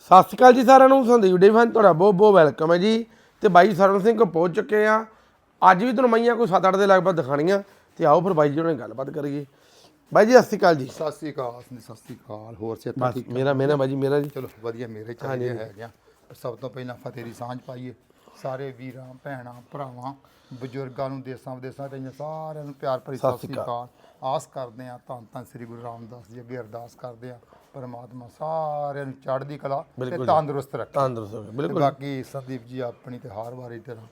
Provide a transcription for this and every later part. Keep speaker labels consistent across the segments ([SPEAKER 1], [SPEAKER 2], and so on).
[SPEAKER 1] ਸਤਿ ਸ਼੍ਰੀ ਅਕਾਲ ਜੀ ਸਾਰਿਆਂ ਨੂੰ ਸੰਦੀਪ ਫਨ ਤੁਹਾਡਾ ਬਹੁਤ ਬਹੁਤ ਵੈਲਕਮ ਹੈ ਜੀ। ਤੇ ਬਾਈ ਸਰਨ ਸਿੰਘ ਪਹੁੰਚ ਚੁੱਕੇ ਆ। ਅੱਜ ਵੀ ਤੁਹਾਨੂੰ ਮਈਆਂ ਕੋਈ 7-8 ਦੇ ਲਗਭਗ ਦਿਖਾਣੀਆਂ ਤੇ ਆਓ ਫਿਰ ਬਾਈ ਜੀ ਨਾਲ ਗੱਲਬਾਤ ਕਰੀਏ। ਬਾਈ ਜੀ ਸਤਿ ਸ਼੍ਰੀ ਅਕਾਲ ਜੀ।
[SPEAKER 2] ਸਤਿ ਸ੍ਰੀ ਅਕਾਲ ਸਤਿ ਸ੍ਰੀ ਅਕਾਲ। ਹੋਰ ਸਿਹਤ
[SPEAKER 1] ਬਸ
[SPEAKER 2] ਠੀਕ
[SPEAKER 1] ਮੇਰਾ ਮੇਰਾ ਬਾਈ ਜੀ ਮੇਰਾ ਜੀ।
[SPEAKER 2] ਚਲੋ ਵਧੀਆ ਮੇਰੇ ਚਾਹੀਦੇ ਹੈਗੇ ਆ। ਸਭ ਤੋਂ ਪਹਿਲਾਂ ਫਤਿਹ ਦੀ ਸਾਂਝ ਪਾਈਏ। ਸਾਰੇ ਵੀਰਾਂ ਭੈਣਾਂ ਭਰਾਵਾਂ ਬਜ਼ੁਰਗਾਂ ਨੂੰ ਦੇਸਾਂ ਵਿਦੇਸਾਂ ਤੇ ਸਾਰਿਆਂ ਨੂੰ ਪਿਆਰ ਭਰੀ ਸਤਿ ਸ੍ਰੀ ਅਕਾਲ। ਆਸ ਕਰਦੇ ਆ ਧੰਨ ਧੰਨ ਸ੍ਰੀ ਗੁਰੂ ਰਾਮਦਾਸ ਜੀ ਅੱਗੇ ਅਰਦਾਸ ਕਰਦੇ ਆ। ਪਰਮਾਤਮਾ ਸਾਰਿਆਂ ਨੂੰ ਚੜ੍ਹਦੀ ਕਲਾ ਤੇ ਤੰਦਰੁਸਤ ਰੱਖੇ।
[SPEAKER 1] ਤੰਦਰੁਸਤ
[SPEAKER 2] ਤੇ
[SPEAKER 1] ਬਿਲਕੁਲ
[SPEAKER 2] ਬਾਕੀ ਸੰਦੀਪ ਜੀ ਆਪਣੀ ਤੇ ਹਰ ਵਾਰੀ ਤਰ੍ਹਾਂ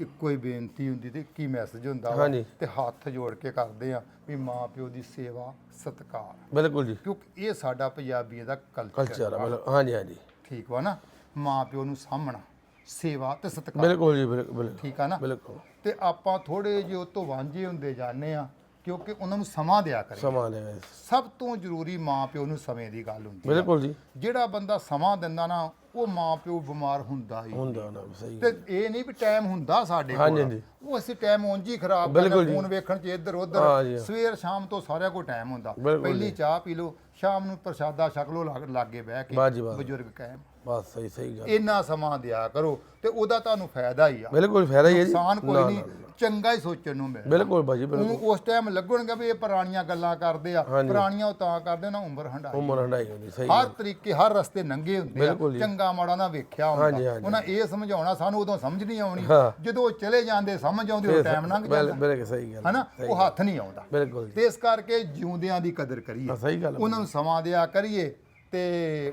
[SPEAKER 2] ਇੱਕੋ ਹੀ ਬੇਨਤੀ ਹੁੰਦੀ ਤੇ ਕੀ ਮੈਸੇਜ ਹੁੰਦਾ ਵਾ
[SPEAKER 1] ਹਾਂਜੀ।
[SPEAKER 2] ਤੇ ਹੱਥ ਜੋੜ ਕੇ ਕਰਦੇ ਆ ਵੀ ਮਾਂ ਪਿਓ ਦੀ ਸੇਵਾ ਸਤਿਕਾਰ।
[SPEAKER 1] ਬਿਲਕੁਲ ਜੀ।
[SPEAKER 2] ਕਿਉਂਕਿ ਇਹ ਸਾਡਾ ਪੰਜਾਬੀਆਂ ਦਾ ਕਲਚਰ
[SPEAKER 1] ਕਲਚਰ ਆ ਬਿਲਕੁਲ ਹਾਂਜੀ ਹਾਂਜੀ।
[SPEAKER 2] ਠੀਕ ਵਾ ਨਾ? ਮਾਂ ਪਿਓ ਨੂੰ ਸਾਹਮਣਾ ਸੇਵਾ ਤੇ ਸਤਿਕਾਰ।
[SPEAKER 1] ਬਿਲਕੁਲ ਜੀ ਬਿਲਕੁਲ ਬਿਲਕੁਲ।
[SPEAKER 2] ਠੀਕ ਆ ਨਾ?
[SPEAKER 1] ਬਿਲਕੁਲ।
[SPEAKER 2] ਤੇ ਆਪਾਂ ਥੋੜੇ ਜਿਹਾ ਉਹ ਤੋਂ ਵਾਂਝੇ ਹੁੰਦੇ ਜਾਂਦੇ ਆ। ਕਿਉਂਕਿ ਉਹਨਾਂ ਨੂੰ ਸਮਾਂ ਦਿਆ ਕਰੇ।
[SPEAKER 1] ਸਮਾਂ ਗਏ
[SPEAKER 2] ਸਭ ਤੋਂ ਜ਼ਰੂਰੀ ਮਾਂ ਪਿਓ ਨੂੰ ਸਮੇਂ ਦੀ ਗੱਲ ਹੁੰਦੀ ਆ।
[SPEAKER 1] ਬਿਲਕੁਲ ਜੀ।
[SPEAKER 2] ਜਿਹੜਾ ਬੰਦਾ ਸਮਾਂ ਦਿੰਦਾ ਨਾ ਉਹ ਮਾਂ ਪਿਓ ਬਿਮਾਰ ਹੁੰਦਾ ਹੀ।
[SPEAKER 1] ਹੁੰਦਾ ਨਾ ਸਹੀ
[SPEAKER 2] ਤੇ ਇਹ ਨਹੀਂ ਵੀ ਟਾਈਮ ਹੁੰਦਾ ਸਾਡੇ
[SPEAKER 1] ਹਾਂਜੀ,
[SPEAKER 2] ਕੋਲ।
[SPEAKER 1] ਹਾਂਜੀ।
[SPEAKER 2] ਉਹ ਅਸੀਂ ਟਾਈਮ ਉਂਝ ਹੀ ਖਰਾਬ
[SPEAKER 1] ਬਿਲਕੁਲ
[SPEAKER 2] ਕਰਦੇ
[SPEAKER 1] ਜੀ।
[SPEAKER 2] ਫੋਨ ਵੇਖਣ ਚ ਇੱਧਰ
[SPEAKER 1] ਹਾਂ
[SPEAKER 2] ਉੱਧਰ। ਸਵੇਰ ਸ਼ਾਮ ਤੋਂ ਸਾਰਿਆਂ ਕੋਲ ਟਾਈਮ ਹੁੰਦਾ।
[SPEAKER 1] ਬਿਲਕੁਲ
[SPEAKER 2] ਪਹਿਲੀ ਚਾਹ ਪੀ ਲਓ ਸ਼ਾਮ ਨੂੰ ਪ੍ਰਸ਼ਾਦਾ ਛਕ ਲਓ ਲਾਗ- ਲਾਗੇ ਬਹਿ ਕੇ
[SPEAKER 1] ਜੀ
[SPEAKER 2] ਬਜ਼ੁਰਗ ਕਹਿਣ।
[SPEAKER 1] ਬਸ ਸਹੀ ਸਹੀ ਗੱਲ।
[SPEAKER 2] ਇੰਨਾ ਸਮਾਂ ਦਿਆ ਕਰੋ ਤੇ ਉਹਦਾ ਤੁਹਾਨੂੰ ਫਾਇਦਾ ਹੀ ਆ।
[SPEAKER 1] ਬਿਲਕੁਲ ਫਾਇਦਾ ਹੀ ਹੈ ਜੀ।
[SPEAKER 2] ਨੁਕਸਾਨ ਕੋਈ
[SPEAKER 1] ਨਾ,
[SPEAKER 2] ਨਹੀਂ
[SPEAKER 1] ਨਾ।
[SPEAKER 2] ਚੰਗਾ ਹੀ ਸੋਚਣ ਨੂੰ ਮਿਲਦਾ।
[SPEAKER 1] ਬਿਲਕੁਲ ਬਾਜੀ ਬਿਲਕੁਲ।
[SPEAKER 2] ਉਸ ਟਾਈਮ ਲੱਗਣਗੇ ਵੀ ਇਹ ਪੁਰਾਣੀਆਂ ਗੱਲਾਂ ਕਰਦੇ ਆ ਪੁਰਾਣੀਆਂ ਉਹ ਤਾਂ ਕਰਦੇ ਨਾ ਉਮਰ ਹੰਡਾਈ
[SPEAKER 1] ਉਮਰ ਹੰਡਾਈ ਹੁੰਦੀ ਸਹੀ
[SPEAKER 2] ਹਰ ਤਰੀਕੇ ਹਰ ਰਸਤੇ ਨੰਗੇ ਹੁੰਦੇ ਆ।
[SPEAKER 1] ਬਿਲਕੁਲ ਜੀ।
[SPEAKER 2] ਚੰਗਾ ਮਾੜਾ ਨਾ ਵੇਖਿਆ
[SPEAKER 1] ਹਾਂਜੀ,
[SPEAKER 2] ਹੁੰਦਾ।
[SPEAKER 1] ਹਾਂਜੀ।
[SPEAKER 2] ਉਹਨਾਂ ਇਹ ਸਮਝਾਉਣਾ ਸਾਨੂੰ ਉਦੋਂ ਸਮਝ ਨਹੀਂ ਆਉਣੀ।
[SPEAKER 1] ਹਾਂ।
[SPEAKER 2] ਜਦੋਂ ਉਹ ਚਲੇ ਜਾਂਦੇ ਸਮਝ ਆਉਂਦੀ ਉਹ ਟਾਈਮ ਲੰਘ
[SPEAKER 1] ਬਿਲ-
[SPEAKER 2] ਜਾਂਦਾ।
[SPEAKER 1] ਬਿਲਕੁਲ ਸਹੀ ਗੱਲ।
[SPEAKER 2] ਹਨਾ? ਉਹ ਹੱਥ ਨਹੀਂ ਆਉਂਦਾ।
[SPEAKER 1] ਬਿਲਕੁਲ ਜੀ।
[SPEAKER 2] ਤੇ ਇਸ ਕਰਕੇ ਜਿਉਂਦਿਆਂ ਦੀ ਕਦਰ ਕਰੀਏ।
[SPEAKER 1] ਹਾਂ, ਸਹੀ ਗੱਲ ਹੈ।
[SPEAKER 2] ਉਹਨਾਂ ਨੂੰ ਸਮਾਂ ਦਿਆ ਕਰੀਏ ਤੇ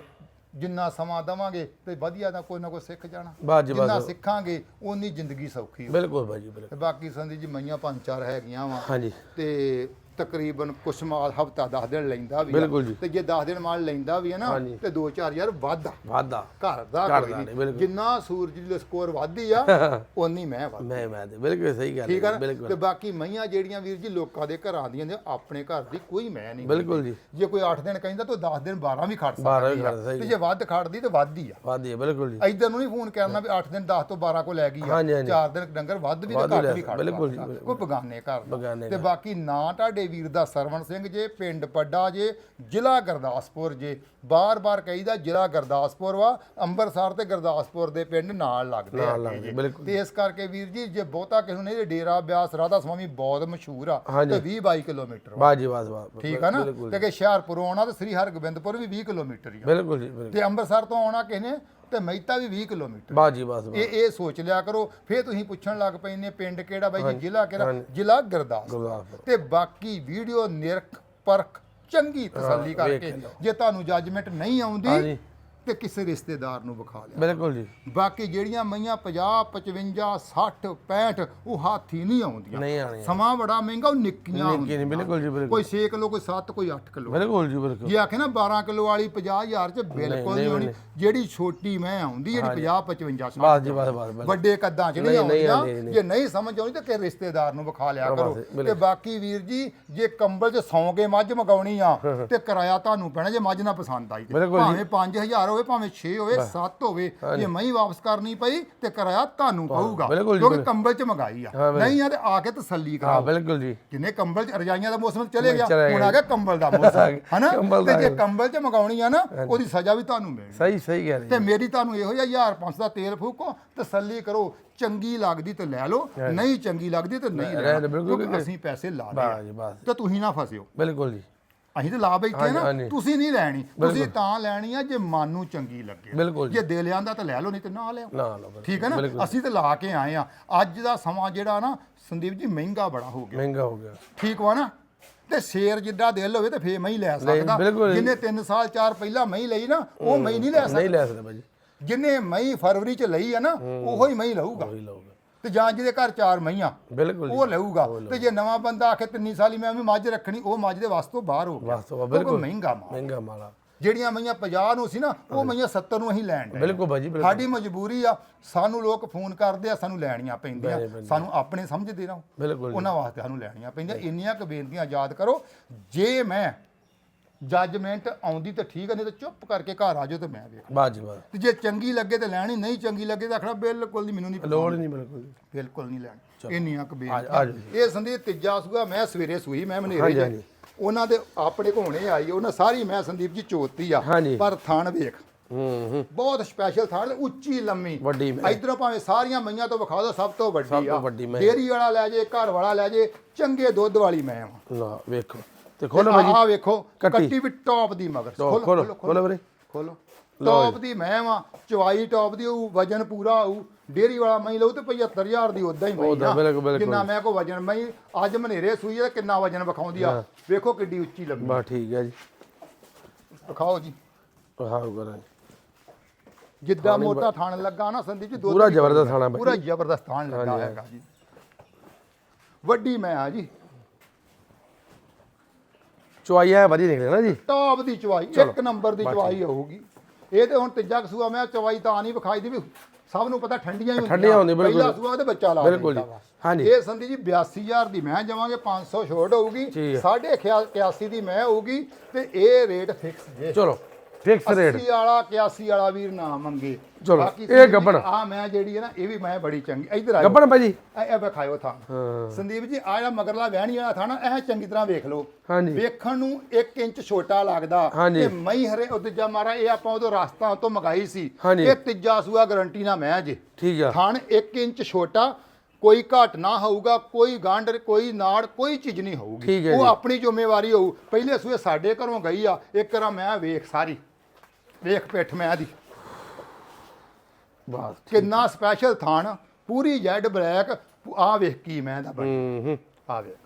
[SPEAKER 2] ਜਿੰਨਾ ਸਮਾਂ ਦਵਾਂਗੇ ਤੇ ਵਧੀਆ ਦਾ ਕੋਈ ਨਾ ਕੋਈ ਸਿੱਖ ਜਾਣਾ।
[SPEAKER 1] ਬਸ ਜੀ, ਬਸ।
[SPEAKER 2] ਜਿੰਨਾ ਸਿੱਖਾਂਗੇ ਉਨੀ ਜ਼ਿੰਦਗੀ ਸੌਖੀ ਹੋ
[SPEAKER 1] ਬਿਲਕੁਲ ਬਾਜੀ ਬਿਲਕੁਲ।
[SPEAKER 2] ਤੇ ਬਾਕੀ ਸੰਦੀ ਜੀ ਮਈਆਂ ਪੰਜ ਚਾਰ ਹੈਗੀਆਂ ਵਾ।
[SPEAKER 1] ਹਾਂਜੀ।
[SPEAKER 2] ਤੇ ਤਕਰੀਬਨ ਕੁਛ ਮਾਲ ਹਫਤਾ 10 ਦਿਨ ਲੈਂਦਾ ਵੀ ਆ।
[SPEAKER 1] ਬਿਲਕੁਲ ਜੀ।
[SPEAKER 2] ਤੇ ਜੇ 10 ਦਿਨ ਮਾਲ ਲੈਂਦਾ ਵੀ ਹੈ ਨਾ
[SPEAKER 1] ਹਾਂਜੀ।
[SPEAKER 2] ਤੇ 2-4000 ਵੱਧ ਆ
[SPEAKER 1] ਵਾਦਾ
[SPEAKER 2] ਘਰ ਦਾ
[SPEAKER 1] ਘਰ
[SPEAKER 2] ਕੋਈ
[SPEAKER 1] ਨਹੀਂ,
[SPEAKER 2] ਨਹੀਂ
[SPEAKER 1] ਬਿਲਕੁਲ।
[SPEAKER 2] ਜਿੰਨਾ ਸੂਰਜ ਦੀ ਸਕੋਰ ਵਧਦੀ ਆ ਓਨੀ ਮੈਂ ਵੱਧ
[SPEAKER 1] ਮੈਂ ਮੈਂ ਤੇ ਬਿਲਕੁਲ ਸਹੀ ਗੱਲ
[SPEAKER 2] ਠੀਕ
[SPEAKER 1] ਹੈ
[SPEAKER 2] ਆ ਨਾ? ਤੇ
[SPEAKER 1] ਬਿਲਕੁਲ
[SPEAKER 2] ਬਾਕੀ ਮਈਆਂ ਜਿਹੜੀਆਂ ਵੀਰ ਜੀ ਲੋਕਾਂ ਦੇ ਘਰਾਂ ਦੀਆਂ ਨੇ ਆਪਣੇ ਘਰ ਦੀ ਕੋਈ ਮੈਂ ਨਹੀਂ
[SPEAKER 1] ਬਿਲਕੁਲ ਜੀ
[SPEAKER 2] ਜੇ ਕੋਈ 8 ਦਿਨ ਕਹਿੰਦਾ ਤਾਂ 10 ਦਿਨ 12 ਵੀ ਖੜ
[SPEAKER 1] ਬਾਰਾਂ ਵੀ
[SPEAKER 2] ਸਕਦੀ ਆ
[SPEAKER 1] ਖੜ ਸਹੀ
[SPEAKER 2] ਤੇ ਜੇ ਵੱਧ ਖੜਦੀ ਤੇ ਵੱਧ ਹੀ ਆ
[SPEAKER 1] ਵਾਦੀ ਬਿਲਕੁਲ ਜੀ
[SPEAKER 2] ਇਧਰ ਨੂੰ ਨਹੀਂ ਫੋਨ ਕਰਨਾ ਵੀ 8 ਦਿਨ 10 ਤੋਂ 12 ਕੋ ਲੈ ਗਈ ਆ
[SPEAKER 1] ਹਾਂਜੀ, ਹਾਂਜੀ।
[SPEAKER 2] 4 ਦਿਨ ਡੰਗਰ ਵੱਧ ਵੀ ਤੇ
[SPEAKER 1] ਵੱਧ
[SPEAKER 2] ਘੱਟ
[SPEAKER 1] ਲੈ
[SPEAKER 2] ਵੀ ਖੜ
[SPEAKER 1] ਬਿਲਕੁਲ ਜੀ। ਬਿਲਕੁਲ।
[SPEAKER 2] ਕੋਈ ਬਗਾਨੇ ਘਰ ਦਾ।
[SPEAKER 1] ਬਗਾਨੇ
[SPEAKER 2] ਤੇ ਬਾਕੀ ਨਾਂ ਤੁਹਾਡੇ ਵੀਰ ਦਾ ਸਰਵਣ ਸਿੰਘ ਜੇ ਪਿੰਡ ਪੱਡਾ ਜੇ ਜ਼ਿਲ੍ਹਾ ਗੁਰਦਾਸਪੁਰ ਜੇ ਬਾਰ-ਬਾਰ ਕਹੀਦਾ ਜ਼ਿਲ੍ਹਾ ਗੁਰਦਾਸਪੁਰ ਵਾ ਅੰਮ੍ਰਿਤਸਰ ਤੇ ਗੁਰਦਾਸਪੁਰ ਦੇ ਪਿੰਡ ਨਾਲ ਲੱਗਦੇ
[SPEAKER 1] ਨਾਲ
[SPEAKER 2] ਹੈਗੇ
[SPEAKER 1] ਲੱਗਦੇ,
[SPEAKER 2] ਜੇ।
[SPEAKER 1] ਬਿਲਕੁਲ।
[SPEAKER 2] ਤੇ ਇਸ ਕਰਕੇ ਵੀਰ ਜੀ ਜੇ ਬਹੁਤਾ ਕਿਸੇ ਨੂੰ ਡੇਰਾ ਬਿਆਸ ਰਾਧਾ ਸਵਾਮੀ ਬਹੁਤ ਮਸ਼ਹੂਰ ਆ
[SPEAKER 1] ਹਾਂਜੀ।
[SPEAKER 2] ਤੇ 20 22 ਕਿਲੋਮੀਟਰ ਵਾ।
[SPEAKER 1] ਬਾਜੀ ਬਾਸ ਬਾਸ
[SPEAKER 2] ਠੀਕ ਆ ਨਾ
[SPEAKER 1] ਬਿਲਕੁਲ
[SPEAKER 2] ਤੇ ਕਿ ਹੁਸ਼ਿਆਰਪੁਰੋਂ ਆਉਣਾ ਤੇ ਸ੍ਰੀ ਹਰਗੋਬਿੰਦਪੁਰ ਵੀ 20 ਕਿਲੋਮੀਟਰ ਹੀ ਆ
[SPEAKER 1] ਬਿਲਕੁਲ ਜੀ ਬਿਲਕੁਲ
[SPEAKER 2] ਤੇ ਅੰਮ੍ਰਿਤਸਰ ਤੋਂ ਆਉਣਾ ਕਿਸੇ ਨੇ ਤੇ ਮਹਿਤਾ ਵੀ 20 ਕਿਲੋਮੀਟਰ
[SPEAKER 1] ਬਾਸ ਬਾਸ
[SPEAKER 2] ਇਹ ਇਹ ਸੋਚ ਲਿਆ ਕਰੋ ਫੇਰ ਤੁਸੀਂ ਪੁੱਛਣ ਲੱਗ ਪੈਂਦੇ ਪਿੰਡ ਕਿਹੜਾ ਬਾਈ ਜੀ ਜ਼ਿਲ੍ਹਾ ਕਿਹੜਾ। ਜ਼ਿਲ੍ਹਾ ਗੁਰਦਾਸਪੁਰ ਤੇ ਬਾਕੀ ਵੀਡੀਓ ਨਿਰਖ ਪਰਖ ਚੰਗੀ ਤਸੱਲੀ ਕਰਕੇ। ਜੇ ਤੁਹਾਨੂੰ ਜੱਜਮੈਂਟ ਨਹੀਂ ਆਉਂਦੀ। ਤੇ ਕਿਸੇ ਰਿਸ਼ਤੇਦਾਰ ਨੂੰ ਵਿਖਾ ਲਿਆ।
[SPEAKER 1] ਬਿਲਕੁਲ ਜੀ।
[SPEAKER 2] ਬਾਕੀ ਜਿਹੜੀਆਂ ਮਈਆਂ 50 55 60 65 ਉਹ ਹਾਥੀ ਨਹੀਂ ਆਉਂਦੀਆਂ।
[SPEAKER 1] ਨਹੀਂ ਆਣੀ
[SPEAKER 2] ਸਮਾਂ ਬੜਾ ਮਹਿੰਗਾ ਉਹ ਨਿੱਕੀਆਂ
[SPEAKER 1] ਨਿੱਕੀ ਨਹੀਂ ਬਿਲਕੁਲ ਜੀ ਬਿਲਕੁਲ।
[SPEAKER 2] ਕੋਈ 6 ਕਿਲੋ ਕੋਈ 7 ਕੋਈ 8 ਕਿਲੋ।
[SPEAKER 1] ਬਿਲਕੁਲ ਜੀ ਬਿਲਕੁਲ।
[SPEAKER 2] ਜੇ ਆਖੇ ਨਾ 12 ਕਿਲੋ ਵਾਲੀ 50000 ਚ ਬਿਲਕੁਲ ਨਹੀਂ ਹੋਣੀ ਜਿਹੜੀ ਛੋਟੀ ਮੈਂ ਆਉਂਦੀ ਜਿਹੜੀ 50 55 60
[SPEAKER 1] ਬਾਸ ਜੀ ਬਾਸ ਬਾਸ।
[SPEAKER 2] ਵੱਡੇ ਕੱਦਾਂ ਚ ਨਹੀਂ
[SPEAKER 1] ਨਹੀਂ, ਨਹੀਂ
[SPEAKER 2] ਆਉਂਦੀਆਂ।
[SPEAKER 1] ਆਉਂਦੀ, ਨਹੀਂ।
[SPEAKER 2] ਜੇ ਨਹੀਂ ਸਮਝ ਆਉਂਦੀ ਤਾਂ ਕਿ ਰਿਸ਼ਤੇਦਾਰ ਨੂੰ ਵਿਖਾ ਲਿਆ ਕਰੋ।
[SPEAKER 1] ਬਿਲਕੁਲ।
[SPEAKER 2] ਤੇ ਬਾਕੀ ਵੀਰ ਜੀ ਜੇ ਕੰਬਲ 'ਚ ਸੌਂ ਕੇ ਮੱਝ ਮਗਾਉਣੀ ਆ ਤੇ ਕਿਰਾਇਆ ਤੁਹਾਨੂੰ ਪੈਣਾ ਜੇ ਮੱਝ ਨਾ ਪਸੰਦ ਆਈ ਤੇ।
[SPEAKER 1] ਬਿਲਕੁਲ ਜੀ।
[SPEAKER 2] ਭਾਵੇਂ 5000 ਹੋਵੇ ਭਾਵੇਂ 6 ਹੋਵੇ 7 ਹੋਵੇ ਜੇ ਮਹੀਂ ਵਾਪਸ ਕਰਨੀ ਪਈ ਤੇ ਕਿਰਾਇਆ ਤੁਹਾਨੂੰ ਪਊਗਾ ਕਿਉਂਕਿ। ਕੰਬਲ 'ਚ ਮਗਾਈ ਆ।
[SPEAKER 1] ਹਾਂ।
[SPEAKER 2] ਨਹੀਂ ਆ ਤੇ ਆ ਕੇ ਤਸੱਲੀ
[SPEAKER 1] ਹਾਂ
[SPEAKER 2] ਕਰਾਓ
[SPEAKER 1] ਬਿਲਕੁਲ ਜੀ।
[SPEAKER 2] ਜਿੰਨੇ ਕੰਬਲ ਚ ਰਜਾਈਆਂ ਦਾ ਮੌਸਮ ਚਲੇ ਗਿਆ ਹੁਣ ਆ ਗਿਆ ਕੰਬਲ ਦਾ ਮੌਸਮ ਹਨਾ? ਤੇ ਜੇ ਕੰਬਲ ਚ ਮਗਾਉਣੀ ਆ ਨਾ ਉਹਦੀ ਸਜ਼ਾ ਵੀ ਤੁਹਾਨੂੰ ਮਿਲਣੀ।
[SPEAKER 1] ਸਹੀ ਸਹੀ ਰਹੇ
[SPEAKER 2] ਤੇ ਮੇਰੀ ਤੁਹਾਨੂੰ ਇਹੋ ਜਿਹਾ 1500 ਦਾ ਤੇਲ ਫੂਕੋ ਤਸੱਲੀ ਕਰੋ ਚੰਗੀ ਲੱਗਦੀ ਤੇ ਲੈ ਲਓ ਨਹੀਂ ਚੰਗੀ ਲੱਗਦੀ ਤੇ ਨਹੀਂ
[SPEAKER 1] ਬਿਲਕੁਲ
[SPEAKER 2] ਕਿਉਂਕਿ ਅਸੀਂ ਪੈਸੇ ਲਾ
[SPEAKER 1] ਬਾਸ।
[SPEAKER 2] ਤੇ ਤੁਸੀਂ ਨਾ ਫਸਿਓ।
[SPEAKER 1] ਬਿਲਕੁਲ ਜੀ।
[SPEAKER 2] ਅਸੀਂ ਤੇ ਲਾ ਬੈਠੇ ਨਾ
[SPEAKER 1] ਹਾਂਜੀ।
[SPEAKER 2] ਤੁਸੀਂ ਨਹੀਂ ਲੈਣੀ। ਤੁਸੀਂ ਤਾਂ ਲੈਣੀ ਆ ਜੇ ਮਨ ਨੂੰ ਚੰਗੀ ਲੱਗੇ।
[SPEAKER 1] ਬਿਲਕੁਲ ਜੀ।
[SPEAKER 2] ਜੇ ਦਿਲ ਆਂਦਾ ਤਾਂ ਲੈ ਲਓ ਨਹੀਂ ਤੇ ਨਾ
[SPEAKER 1] ਬਿਲਕੁਲ।
[SPEAKER 2] ਠੀਕ ਹੈ ਨਾ?
[SPEAKER 1] ਬਿਲਕੁਲ।
[SPEAKER 2] ਅਸੀਂ ਤੇ ਲਾ ਕੇ ਆਏ ਆ। ਅੱਜ ਦਾ ਸਮਾਂ ਜਿਹੜਾ ਨਾ ਸੰਦੀਪ ਜੀ ਮਹਿੰਗਾ ਬੜਾ ਹੋ ਗਿਆ।
[SPEAKER 1] ਮਹਿੰਗਾ ਹੋ ਗਿਆ।
[SPEAKER 2] ਠੀਕ ਵਾ ਨਾ? ਤੇ ਸ਼ੇਰ ਜਿੱਡਾ ਦਿਲ ਹੋਵੇ ਤੇ ਫੇਰ ਮੈਂ ਹੀ ਲੈ ਸਕਦਾ।
[SPEAKER 1] ਬਿਲਕੁਲ।
[SPEAKER 2] ਜਿੰਨੇ 3 ਸਾਲ 4 ਪਹਿਲਾਂ ਮੈਂ ਹੀ ਲਈ ਨਾ ਉਹ ਮੈਂ ਹੀ ਨਹੀਂ ਲੈ ਸਕਦਾ।
[SPEAKER 1] ਨਹੀਂ ਲੈ ਸਕਦਾ ਬਾਜੀ
[SPEAKER 2] ਜਿੰਨੇ ਮਈ ਫਰਵਰੀ ਚ ਲਈ ਆ ਨਾ ਉਹੋ ਹੀ ਮੈਂ ਹੀ ਲਊਗਾ।
[SPEAKER 1] ਉਹੀ ਲਊਗਾ।
[SPEAKER 2] ਤੇ ਜਾਂ ਜਿਹਦੇ ਘਰ ਚਾਰ ਮਈਆਂ
[SPEAKER 1] ਬਿਲਕੁਲ ਜੀ।
[SPEAKER 2] ਉਹ ਲਊਗਾ। ਤੇ ਜੇ ਨਵਾਂ ਬੰਦਾ ਆਖੇ ਤਿੰਨੀ ਸਾਲੀ ਮੈਂ ਵੀ ਮੱਝ ਰੱਖਣੀ ਉਹ ਮੱਝ ਦੇ ਵਾਸਤੋਂ ਬਾਹਰ ਹੋ ਗਿਆ।
[SPEAKER 1] ਵਾਸਤਵ
[SPEAKER 2] ਕਿਉਂਕਿ
[SPEAKER 1] ਬਿਲਕੁਲ
[SPEAKER 2] ਮਹਿੰਗਾ ਮਾਲ।
[SPEAKER 1] ਮਹਿੰਗਾ ਮਾਲਾ
[SPEAKER 2] ਜਿਹੜੀਆਂ ਮਈਆਂ 50 ਨੂੰ ਸੀ ਨਾ ਉਹ ਮਈਆਂ 70 ਨੂੰ ਅਸੀਂ ਲੈਣ ਡਏ
[SPEAKER 1] ਬਿਲਕੁਲ ਬਾਜੀ ਬਿਲਕੁਲ।
[SPEAKER 2] ਸਾਡੀ ਮਜਬੂਰੀ ਆ ਸਾਨੂੰ ਲੋਕ ਫੋਨ ਕਰਦੇ ਆ ਸਾਨੂੰ ਲੈਣੀਆਂ ਪੈਂਦੀਆਂ। ਸਾਨੂੰ ਆਪਣੇ ਸਮਝਦੇ ਨਾ
[SPEAKER 1] ਬਿਲਕੁਲ ਜੀ।
[SPEAKER 2] ਉਹਨਾਂ ਵਾਸਤੇ ਸਾਨੂੰ ਲੈਣੀਆਂ ਪੈਂਦੀਆਂ। ਇੰਨੀਆਂ ਕੁ ਬੇਨਤੀਆਂ ਯਾਦ ਕਰੋ ਜੇ ਮੈਂ ਜੱਜਮੈਂਟ ਆਉਂਦੀ ਤਾਂ ਠੀਕ ਹੈ ਨਹੀਂ ਤਾਂ ਚੁੱਪ ਕਰਕੇ ਘਰ ਆ ਜਾਓ ਤੇ ਮੈਂ ਵੇਖ
[SPEAKER 1] ਬਾਜੀ ਬਾਸ।
[SPEAKER 2] ਤੇ ਜੇ ਚੰਗੀ ਲੱਗੇ ਤੇ ਲੈਣੀ ਨਹੀਂ ਚੰਗੀ ਲੱਗੇ ਤਾਂ ਆਖਣਾ ਬਿਲਕੁਲ ਨਹੀਂ ਮੈਨੂੰ ਨਹੀਂ ਪਸੰਦ।
[SPEAKER 1] ਲੋੜ ਨਹੀਂ ਬਿਲਕੁਲ ਜੀ।
[SPEAKER 2] ਬਿਲਕੁਲ ਨਹੀਂ ਲੈਣੀ। ਇੰਨੀਆਂ
[SPEAKER 1] ਆ- ਆ
[SPEAKER 2] ਇਹ ਸੰਦੀਪ ਤੀਜਾ ਸੂਆ ਮੈਂ ਸਵੇਰੇ ਸੂਈ ਮੈਂ ਮਨੇਰੇ
[SPEAKER 1] ਹਾਂਜੀ,
[SPEAKER 2] ਜੇ। ਉਹਨਾਂ ਦੇ ਆਪਣੇ ਘੋਣੇ ਆਈ ਉਹਨਾਂ ਸਾਰੀ ਮੈਂ ਸੰਦੀਪ ਜੀ ਚੋਤੀ ਆ।
[SPEAKER 1] ਹਾਂਜੀ।
[SPEAKER 2] ਪਰ ਥਣ ਵੇਖ।
[SPEAKER 1] ਹੂੰ ਹੂੰ।
[SPEAKER 2] ਬਹੁਤ ਸਪੈਸ਼ਲ ਥਾਣ ਉੱਚੀ ਲੰਮੀ।
[SPEAKER 1] ਵੱਡੀ ਮੈਂ।
[SPEAKER 2] ਇਧਰੋਂ ਭਾਵੇਂ ਸਾਰੀਆਂ ਮਈਆਂ ਤੋਂ ਵਿਖਾ ਦਿਓ ਸਭ ਤੋਂ ਵੱਡੀ
[SPEAKER 1] ਸਭ ਤੋਂ
[SPEAKER 2] ਆ।
[SPEAKER 1] ਵੱਡੀ ਮੈਂ।
[SPEAKER 2] ਡੇਅਰੀ ਵਾਲਾ ਲੈ ਜੇ ਘਰ ਵਾਲਾ ਲੈ ਜੇ ਚੰਗੇ ਦੁੱਧ ਵਾਲੀ ਮੈਂ ਆ।
[SPEAKER 1] ਲਾ ਵੇਖੋ। ਤੇ ਖੋਲੋ ਭਾਜੀ।
[SPEAKER 2] ਆਹ ਵੇਖੋ
[SPEAKER 1] ਕੱਟੀ।
[SPEAKER 2] ਕੱਟੀ ਵੀ ਟੌਪ ਦੀ ਮਗਰ।
[SPEAKER 1] ਖੋਲੋ ਖੋਲੋ ਖੋਲੋ ਵੀਰੇ।
[SPEAKER 2] ਖੋਲੋ। ਟੌਪ ਦੀ ਮੈਂ ਵਾ ਚਵਾਈ ਟੌਪ ਦੀ ਉਹ ਵਜਨ ਪੂਰਾ ਆਊ ਡੇਅਰੀ ਵਾਲਾ ਮੈਂ ਲਊ ਤੇ 75000 ਦੀ ਉਦਾਂ ਹੀ ਮੈਂ
[SPEAKER 1] ਉੱਦਾਂ, ਬਿਲਕੁਲ, ਬਿਲਕੁਲ।
[SPEAKER 2] ਜਿੰਨਾ ਮੈਂ ਕੋ ਵਜਨ ਮੈਂ ਅੱਜ ਮਨੇਰੇ ਸੂਈ ਆ ਕਿੰਨਾ ਵਜਨ ਵਿਖਾਉਂਦੀ ਆ। ਵੇਖੋ ਕਿੱਡੀ ਉੱਚੀ ਲੰਮੀ
[SPEAKER 1] ਬਾ ਠੀਕ ਹੈ ਜੀ।
[SPEAKER 2] ਵਿਖਾਓ ਜੀ।
[SPEAKER 1] ਹਾਂ ਕਰਾਂ
[SPEAKER 2] ਜਿੱਦਾਂ ਮੋਟਾ ਥਾਣ ਲੱਗਾ ਨਾ ਸੰਦੀਪ ਜੀ ਦੁੱਧ
[SPEAKER 1] ਪੂਰਾ ਜ਼ਬਰਦਸਤ ਥਾਣਾ ਬਾਈ
[SPEAKER 2] ਪੂਰਾ ਜ਼ਬਰਦਸਤ ਥਾਣ ਲੱਗਾ ਹੈਗਾ ਜੀ। ਵੱਡੀ ਮੈਂ ਆ ਜੀ।
[SPEAKER 1] ਚੁਆਈ ਹੈ ਵਧੀਆ ਨਿਕਲੇ ਨਾ ਜੀ
[SPEAKER 2] ਟੌਪ ਦੀ ਚਵਾਈ ਇੱਕ ਨੰਬਰ ਦੀ ਚਵਾਈ ਹੋਊਗੀ ਇਹ ਤੇ ਹੁਣ ਤੀਜਾ ਕਸੂਆ ਮੈਂ ਚਵਾਈ ਤਾਂ ਨਹੀਂ ਵਿਖਾਈ ਦੀ ਵੀ ਸਭ ਨੂੰ ਪਤਾ ਠੰਡੀਆਂ ਹੀ
[SPEAKER 1] ਠੰਡੀਆਂ ਹੁੰਦੀਆਂ, ਬਿਲਕੁਲ।
[SPEAKER 2] ਪਹਿਲਾ ਸੂਆ ਤੇ ਬੱਚਾ ਲਾ
[SPEAKER 1] ਬਿਲਕੁਲ ਜੀ। ਹਾਂਜੀ।
[SPEAKER 2] ਇਹ ਸੰਦੀ ਜੀ 82000 ਦੀ ਮੈਂ ਜਾਵਾਂਗੇ 500 ਛੋਟ ਹੋਊਗੀ
[SPEAKER 1] ਠੀਕ ਹੈ।
[SPEAKER 2] ਸਾਢੇ 81 ਦੀ ਮੈਂ ਹੋਊਗੀ ਤੇ ਇਹ ਰੇਟ ਫਿਕਸ ਜੇ
[SPEAKER 1] ਚਲੋ ਫਿਕਸ ਰੇਟ
[SPEAKER 2] 80 ਵਾਲਾ 81 ਵਾਲਾ ਵੀਰ ਨਾ ਮੰਗੇ।
[SPEAKER 1] ਚਲੋ, ਇਹ ਗੱਭਣ।
[SPEAKER 2] ਆ ਮੈਂ ਜਿਹੜੀ ਹੈ ਨਾ ਇਹ ਵੀ ਮੈਂ ਬੜੀ ਚੰਗੀ ਇਧਰ ਆਓ
[SPEAKER 1] ਗੱਬਣ ਭਾਜੀ।
[SPEAKER 2] ਇਹ ਵਿਖਾਇਓ ਥਾਂ। ਸੰਦੀਪ ਜੀ ਆ ਜਿਹੜਾ ਮਗਰਲਾ ਵਹਿਣੀ ਵਾਲਾ ਥਾਂ ਨਾ ਇਹ ਚੰਗੀ ਤਰ੍ਹਾਂ ਵੇਖ ਲਓ। ਵੇਖਣ ਨੂੰ 1 ਇੰਚ ਛੋਟਾ ਲੱਗਦਾ। ਤੇ ਮਈ ਹਰੇ ਉਹ ਦੂਜਾ ਮਾਰਾ ਇਹ ਆਪਾਂ ਉਦੋਂ ਰਸਤਾ ਤੋਂ ਮੰਗਾਈ ਸੀ। ਇਹ ਤੀਜਾ ਸੂਆ ਗਾਰੰਟੀ ਨਾਲ ਮੈਂ ਜੇ।
[SPEAKER 1] ਠੀਕ ਆ।
[SPEAKER 2] ਥਣ 1 ਇੰਚ ਛੋਟਾ ਕੋਈ ਘਟ ਨਾ ਹੋਊਗਾ ਕੋਈ ਗਾਂਡ ਕੋਈ ਨਾੜ ਕੋਈ ਚੀਜ਼ ਨਹੀਂ ਹੋਊਗੀ। ਉਹ। ਆਪਣੀ ਜ਼ਿੰਮੇਵਾਰੀ ਹੋਊ। ਪਹਿਲੇ ਸੂਏ ਸਾਡੇ ਘਰੋਂ ਗਈ ਆ ਇੱਕ ਰਾਂ ਮੈਂ ਵੇਖ ਸਾਰੀ। ਵੇਖ ਪਿੱਠ ਮੈਂ ਦੀ
[SPEAKER 1] ਬਸ
[SPEAKER 2] ਕਿੰਨਾ ਸਪੈਸ਼ਲ ਥਣ ਪੂਰੀ ਜੈਡ ਬਲੈਕ ਆ ਵੇਖ ਕੀ ਮੈਂ ਦਾ ਬਣੀ।
[SPEAKER 1] ਹੂੰ ਹੂੰ।
[SPEAKER 2] ਆ ਵੇਖ।